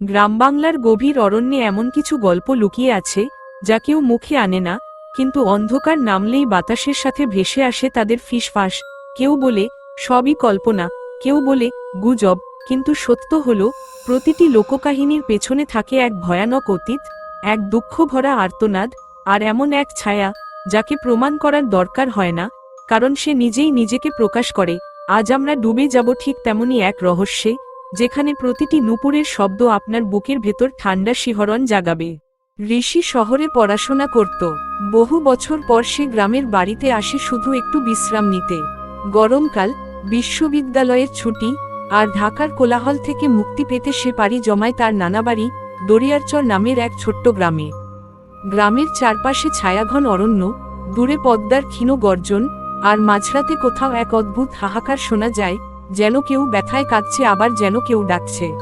গ্রামবাংলার গভীর অরণ্যে এমন কিছু গল্প লুকিয়ে আছে, যা কেউ মুখে আনে না, কিন্তু অন্ধকার নামলেই বাতাসের সাথে ভেসে আসে তাদের ফিসফাস। কেউ বলে, সবই কল্পনা, কেউ বলে, গুজব, কিন্তু সত্য হল, প্রতিটি লোককাহিনীর পেছনে থাকে এক ভয়ানক অতীত, এক দুঃখ ভরা আর্তনাদ, আর এমন এক ছায়া, যাকে প্রমাণ করার দরকার হয় না, কারণ সে নিজেই নিজেকে প্রকাশ করে। আজ আমরা ডুবে যাব ঠিক তেমনই এক রহস্যে যেখানে প্রতিটি নুপুরের শব্দ আপনার বুকের ভেতর ঠান্ডা শিহরণ জাগাবে। ঋষি শহরে পড়াশোনা করত। বহু বছর পর সে গ্রামের বাড়িতে আসে শুধু একটু বিশ্রাম নিতে। গরমকাল, বিশ্ববিদ্যালয়ের ছুটি আর ঢাকার কোলাহল থেকে মুক্তি পেতে সে পারি জমায় তার নানাবাড়ি, দরিয়ারচর নামের এক ছোট্ট গ্রামে। গ্রামের চারপাশে ছায়াঘন অরণ্য, দূরে পদ্মার ক্ষীণ গর্জন আর মাঝরাতে কোথাও এক অদ্ভুত হাহাকার শোনা যায় যেন কেউ ব্যথায় কাঁদছে, আবার যেন কেউ ডাকছে।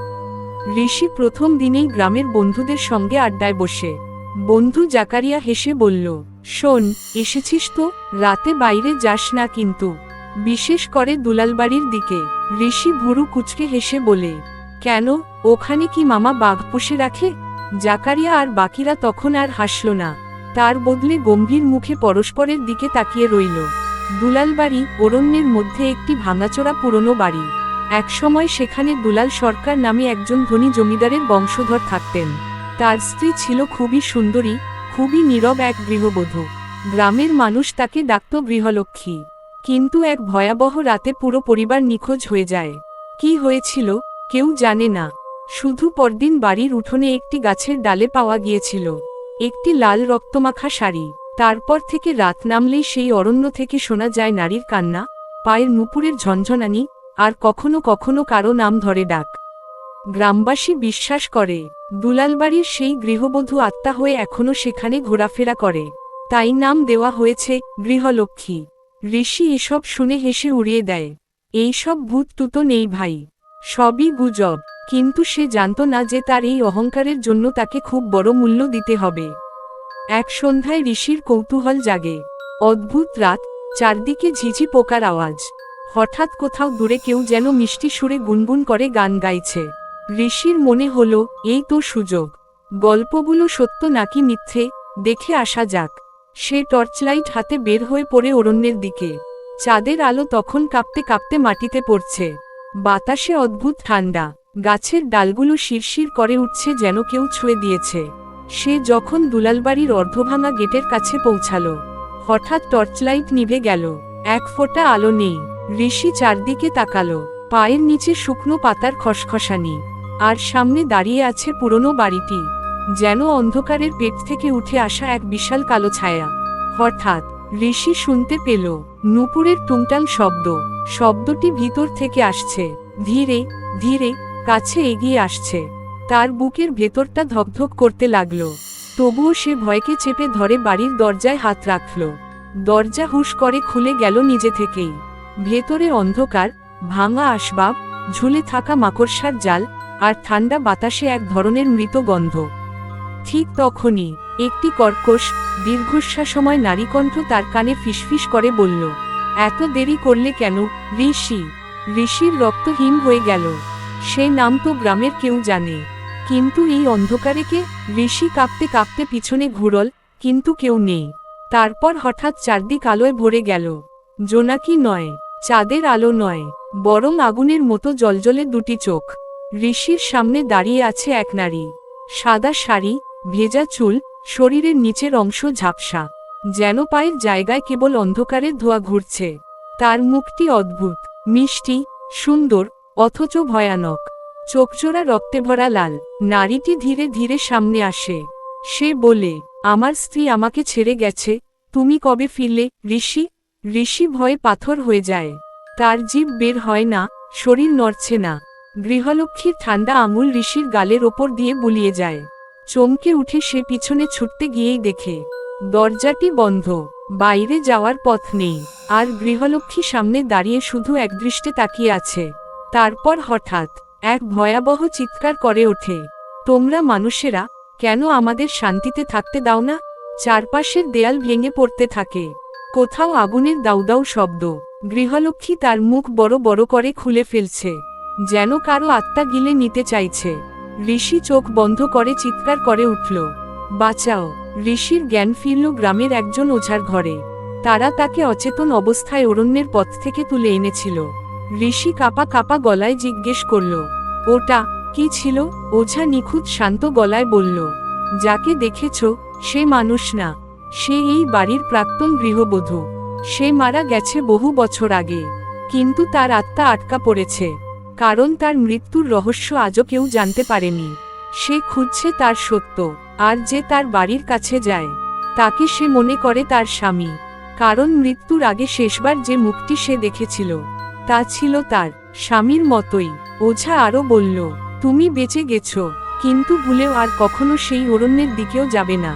ঋষি প্রথম দিনেই গ্রামের বন্ধুদের সঙ্গে আড্ডায় বসে। বন্ধু জাকারিয়া হেসে বলল, শোন, এসেছিস তো, রাতে বাইরে যাস না কিন্তু। বিশেষ করে দুলালবাড়ির দিকে। ঋষি ভুরু কুচকে হেসে বলে, কেন, ওখানে কি মামা বাঘ পুষে রাখে? জাকারিয়া আর বাকিরা তখন আর হাসল না। তার বদলে গম্ভীর মুখে পরস্পরের দিকে তাকিয়ে রইল। দুলালবাড়ি অরণ্যের মধ্যে একটি ভাঙাচোরা পুরনো বাড়ি। একসময় সেখানে দুলাল সরকার নামে একজন ধনী জমিদারের বংশধর থাকতেন। তার স্ত্রী ছিল খুবই সুন্দরী, খুবই নীরব এক গৃহবধূ। গ্রামের মানুষ তাকে ডাকত গৃহলক্ষ্মী। কিন্তু এক ভয়াবহ রাতে পুরো পরিবার নিখোঁজ হয়ে যায়। কি হয়েছিল, কেউ জানে না। শুধু পরদিন বাড়ির উঠোনে একটি গাছের ডালে পাওয়া গিয়েছিল। একটি লাল রক্তমাখা শাড়ি। তারপর থেকে রাত নামলেই সেই অরণ্য থেকে শোনা যায় নারীর কান্না, পায়ের নুপুরের ঝনঝনানি, আর কখনো কখনো কারও নাম ধরে ডাক। গ্রামবাসী বিশ্বাস করে, দুলালবাড়ির সেই গৃহবধূ আত্মা হয়ে এখনও সেখানে ঘোরাফেরা করে। তাই নাম দেওয়া হয়েছে গৃহলক্ষ্মী। ঋষি এসব শুনে হেসে উড়িয়ে দেয় এইসব ভূত তুতো নেই ভাই। সবই গুজব। কিন্তু সে জানত না যে তার এই অহংকারের জন্য তাকে খুব বড় মূল্য দিতে হবে। এক সন্ধ্যায় ঋষির কৌতূহল জাগে। অদ্ভুত রাত, চারদিকে ঝিঝি পোকার আওয়াজ। হঠাৎ কোথাও দূরে কেউ যেন মিষ্টি সুরে গুনগুন করে গান গাইছে। ঋষির মনে হল, এই তো সুযোগ। গল্পগুলো সত্য নাকি মিথ্যে, দেখে আসা যাক। সে টর্চলাইট হাতে বের হয়ে পড়ে অরণ্যের দিকে। চাঁদের আলো তখন কাঁপতে কাঁপতে মাটিতে পড়ছে। বাতাসে অদ্ভুত ঠান্ডা। গাছের ডালগুলো শিরশির করে উঠছে যেন কেউ ছুঁয়ে দিয়েছে। সে যখন দুলালবাড়ির অর্ধভাঙা গেটের কাছে পৌঁছালো, হঠাৎ টর্চলাইট নিভে গেল, এক ফোঁটা আলো নেই, ঋষি চারদিকে তাকালো, পায়ের নিচে শুকনো পাতার খসখসানি, আর সামনে দাঁড়িয়ে আছে পুরনো বাড়িটি, যেন অন্ধকারের পেট থেকে উঠে আসা এক বিশাল কালো ছায়া। হঠাৎ ঋষি শুনতে পেল, নুপুরের টুংটাং শব্দ, শব্দটি ভিতর থেকে আসছে, ধীরে ধীরে কাছে এগিয়ে আসছে। তার বুকের ভেতরটা ধকধক করতে লাগল। তবুও সে ভয়কে চেপে ধরে বাড়ির দরজায় হাত রাখল। দরজা হুশ করে খুলে গেল নিজে থেকেই। ভেতরে অন্ধকার, ভাঙা আসবাব, ঝুলে থাকা মাকড়সার জাল আর ঠান্ডা বাতাসে এক ধরনের মৃত গন্ধ। ঠিক তখনই একটি কর্কশ, দীর্ঘশ্বাসময় নারীকণ্ঠ তার কানে ফিসফিস করে বলল, এত দেরি করলে কেন, ঋষি? ঋষির রক্ত হিম হয়ে গেল। সে নাম তো গ্রামের কেউ জানে। কিন্তু এই অন্ধকারে কে? ঋষি কাঁপতে কাঁপতে পিছনে ঘুরল, কিন্তু কেউ নেই। তারপর হঠাৎ চারদিক আলোয় ভরে গেল। জোনাকি নয়, চাঁদের আলো নয়, বরং আগুনের মতো জলজলে দুটি চোখ। ঋষির সামনে দাঁড়িয়ে আছে এক নারী। সাদা শাড়ি, ভেজা চুল, শরীরের নিচের অংশ ঝাপসা। যেন পায়ের জায়গায় কেবল অন্ধকারের ধোয়া ঘুরছে। তার মুখটি অদ্ভুত, মিষ্টি, সুন্দর, অথচ ভয়ানক। চোখজোড়া রক্তে ভরা লাল। নারীটি ধীরে ধীরে সামনে আসে। সে বলে, আমার স্ত্রী আমাকে ছেড়ে গেছে। তুমি কবে ফিরলে, ঋষি? ঋষি ভয়ে পাথর হয়ে যায়। তার জীব বের হয় না, শরীর নড়ছে না। গৃহলক্ষ্মীর ঠান্ডা আঙুল ঋষির গালের ওপর দিয়ে বুলিয়ে যায়। চমকে উঠে সে পিছনে ছুটতে গিয়েই দেখে, দরজাটি বন্ধ। বাইরে যাওয়ার পথ নেই। আর গৃহলক্ষ্মী সামনে দাঁড়িয়ে শুধু একদৃষ্টে তাকিয়ে আছে। তারপর হঠাৎ এক ভয়াবহ চিৎকার করে ওঠে। তোমরা মানুষেরা, কেন আমাদের শান্তিতে থাকতে দাও না? চারপাশের দেয়াল ভেঙে পড়তে থাকে। কোথাও আগুনের দাউদাউ শব্দ। গৃহলক্ষ্মী তার মুখ বড় বড় করে খুলে ফেলছে। যেন কারও আত্মা গিলে নিতে চাইছে। ঋষি চোখ বন্ধ করে চিৎকার করে উঠল, বাঁচাও। ঋষির জ্ঞান ফিরল গ্রামের একজন ওঝার ঘরে। তারা তাকে অচেতন অবস্থায় অরণ্যের পথ থেকে তুলে এনেছিল। ঋষি কাপা কাপা গলায় জিজ্ঞেস করল, ওটা কি ছিল? ওঝা নিখুঁত শান্ত গলায় বলল, যাকে দেখেছ, সে মানুষ না। সে এই বাড়ির প্রাক্তন গৃহবধূ। সে মারা গেছে বহু বছর আগে। কিন্তু তার আত্মা আটকা পড়েছে। কারণ তার মৃত্যুর রহস্য আজও কেউ জানতে পারেনি। সে খুঁজছে তার সত্য, আর যে তার বাড়ির কাছে যায়, তাকে সে মনে করে তার স্বামী। কারণ মৃত্যুর আগে শেষবার যে মুখটি সে দেখেছিল তা ছিল তার, স্বামীর মতোই। ওঝা আরও বলল, তুমি বেঁচে গেছো, কিন্তু ভুলেও আর কখনো সেই অরণ্যের দিকেও যাবে না।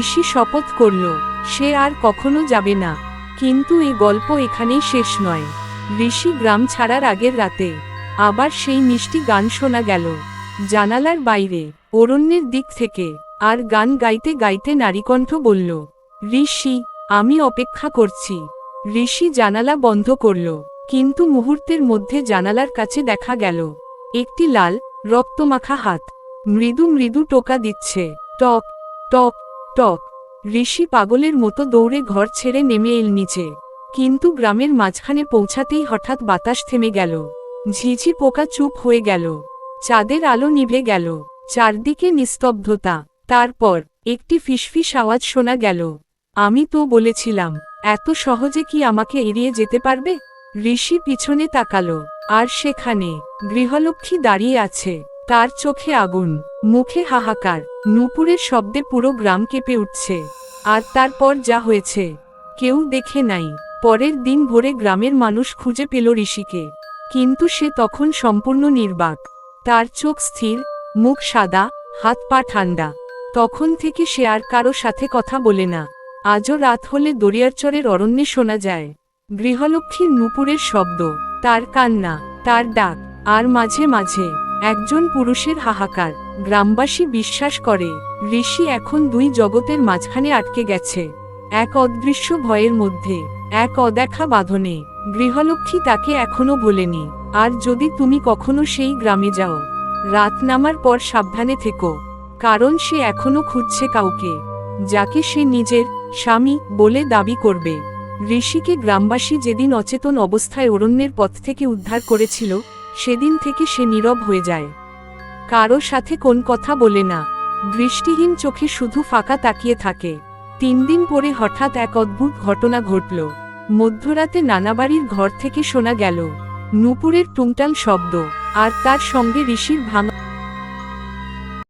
ঋষি শপথ করল, সে আর কখনো যাবে না, কিন্তু এই গল্প এখানেই শেষ নয়। ঋষি গ্রাম ছাড়ার আগের রাতে, আবার সেই মিষ্টি গান শোনা গেল। জানালার বাইরে, অরণ্যের দিক থেকে, আর গান গাইতে গাইতে নারীকণ্ঠ বলল, ঋষি, আমি অপেক্ষা করছি। ঋষি জানালা বন্ধ করল। কিন্তু মুহূর্তের মধ্যে জানালার কাছে দেখা গেল। একটি লাল, রক্তমাখা হাত। মৃদু মৃদু টোকা দিচ্ছে। টক টক টক। ঋষি পাগলের মতো দৌড়ে ঘর ছেড়ে নেমে এল নিচে। কিন্তু গ্রামের মাঝখানে পৌঁছাতেই হঠাৎ বাতাস থেমে গেল। ঝিঝি পোকা চুপ হয়ে গেল। চাঁদের আলো নিভে গেল। চারদিকে নিস্তব্ধতা। তারপর একটি ফিসফিস আওয়াজ শোনা গেল। আমি তো বলেছিলাম, এত সহজে কি আমাকে এড়িয়ে যেতে পারবে? ঋষি পিছনে তাকালো, আর সেখানে গৃহলক্ষ্মী দাঁড়িয়ে আছে, তার চোখে আগুন, মুখে হাহাকার, নুপুরের শব্দে পুরো গ্রাম কেঁপে উঠছে, আর তারপর যা হয়েছে, কেউ দেখে নাই, পরের দিন ভোরে গ্রামের মানুষ খুঁজে পেল ঋষিকে, কিন্তু সে তখন সম্পূর্ণ নির্বাক, তার চোখ স্থির, মুখ সাদা, হাত পা ঠান্ডা, তখন থেকে সে আর কারও সাথে কথা বলে না, আজও রাত হলে দরিয়ারচরের অরণ্যে শোনা যায়। গৃহলক্ষ্মীর নুপুরের শব্দ, তার কান্না, তার ডাক, আর মাঝে মাঝে, একজন পুরুষের হাহাকার, গ্রামবাসী বিশ্বাস করে, ঋষি এখন দুই জগতের মাঝখানে আটকে গেছে। এক অদৃশ্য ভয়ের মধ্যে, এক অদেখা বাঁধনে, গৃহলক্ষ্মী তাকে এখনও বলেনি আর যদি তুমি কখনো সেই গ্রামে যাও, রাত নামার পর সাবধানে থেকো, কারণ সে এখনও খুঁজছে কাউকে, যাকে সে নিজের স্বামী বলে দাবি করবে। ঋষিকে গ্রামবাসী যেদিন অচেতন অবস্থায় অরণ্যের পথ থেকে উদ্ধার করেছিল, সেদিন থেকে সে নীরব হয়ে যায়। কারও সাথে কোন কথা বলে না। দৃষ্টিহীন চোখে শুধু ফাঁকা তাকিয়ে থাকে। তিন দিন পরে হঠাৎ এক অদ্ভুত ঘটনা ঘটল। মধ্যরাতে নানাবাড়ির ঘর থেকে শোনা গেল, নুপুরের টুংটাং শব্দ, আর তার সঙ্গে ঋষির ভাঙা